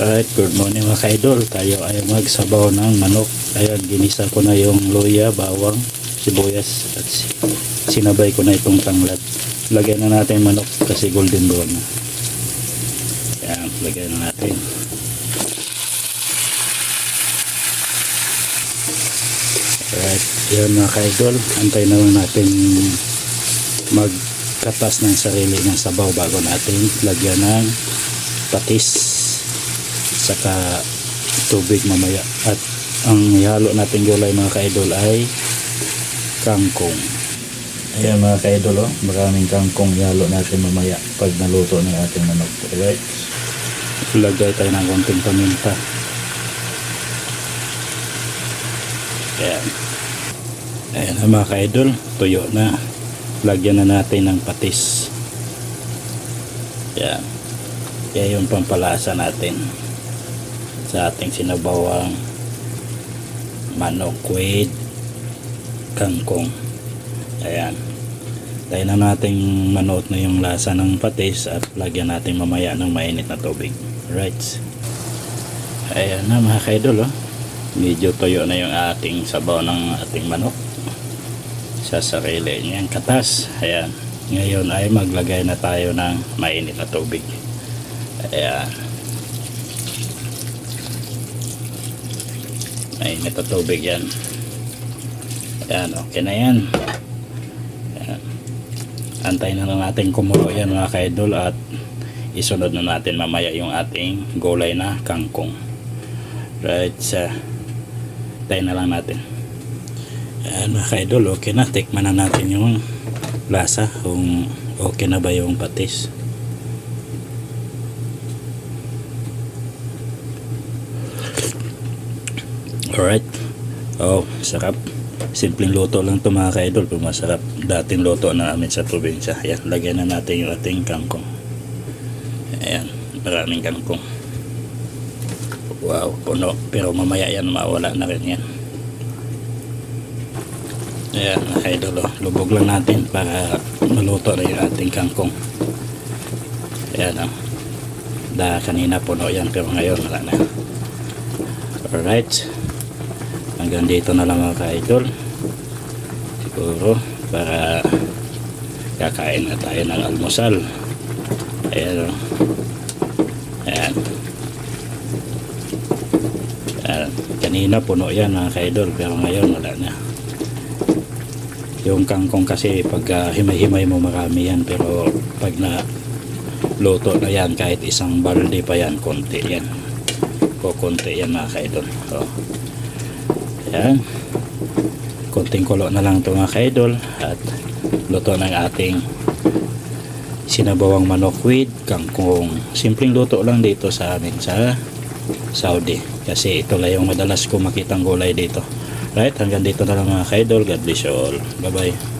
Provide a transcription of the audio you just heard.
Alright, good morning mga ka-idol. Tayo ay magsabaw ng manok. Ayan, ginisa ko na yung luya, bawang, sibuyas at si- sinabay ko na itong tanglad. Lagyan na natin manok kasi golden brown na. Ayan, lagyan na natin. Alright, yun mga ka-idol. Antay na lang natin magkatas ng sarili ng sabaw bago natin lagyan ng patis saka tubig mamaya. At ang ihalo natin gulay mga kaidol ay kangkong. Ayan mga kaidol oh, maraming kangkong ihalo natin mamaya pag naluto ng ating manok. Alright. Lagay tayo ng konting paminta. Ayan. Ayan mga kaidol tuyo na. Lagyan na natin ng patis. Ayan. Kaya yung pampalasa natin sa ating sinabawang manok with kangkong. Ayan. Dahil na nating manood na yung lasa ng patis at lagyan natin mamaya ng mainit na tubig. Right. Ayan na mga kaidol oh. Medyo tuyo na yung ating sabaw ng ating manok. Sa sarili niyang katas. Ayan. Ngayon ay maglagay na tayo ng mainit na tubig. Ayan. Mainit na tubig yan. Ayan, okay na yan. Ayan. Antayin na lang natin kumulo yan mga kaidol at isunod na natin mamaya yung ating gulay na kangkong. Right, sa tayo na lang natin. Ayan mga kaidol, okay na. Tikman na natin yung lasa kung okay na ba yung patis. Alright. Oh, sarap. Simpleng luto lang to mga ka-idol. Pero masarap. Dating luto na namin sa probinsya. Ayan, lagyan na natin yung ating kangkong. Ayan, maraming kangkong. Wow, puno. Pero mamaya yan, mawala na rin yan. Ayan, mga ka-idol. Oh. Lubog lang natin para maluto na yung ating kangkong. Ayan, oh. Da, kanina puno yan. Pero ngayon, wala na. Alright hanggang dito na lang mga ka-idol. Siguro para kakain na tayo ng almusal. Ayan o ayan. Ayan. Kanina puno yan mga ka-idol pero ngayon wala na. Yung kangkong kasi pag uh, himay-himay mo marami yan. Pero pag na luto na yan kahit isang balde pa yan konti yan. Kukunti yan mga ka-idol. So, yan. Konting kulo na lang ito mga ka-idol at luto ng ating sinabawang manok with kangkong. Simpleng luto lang dito sa amin sa Saudi. Kasi ito lang yung madalas ko makitang gulay dito. Right, hanggang dito na lang mga ka-idol. God bless you all. Bye-bye.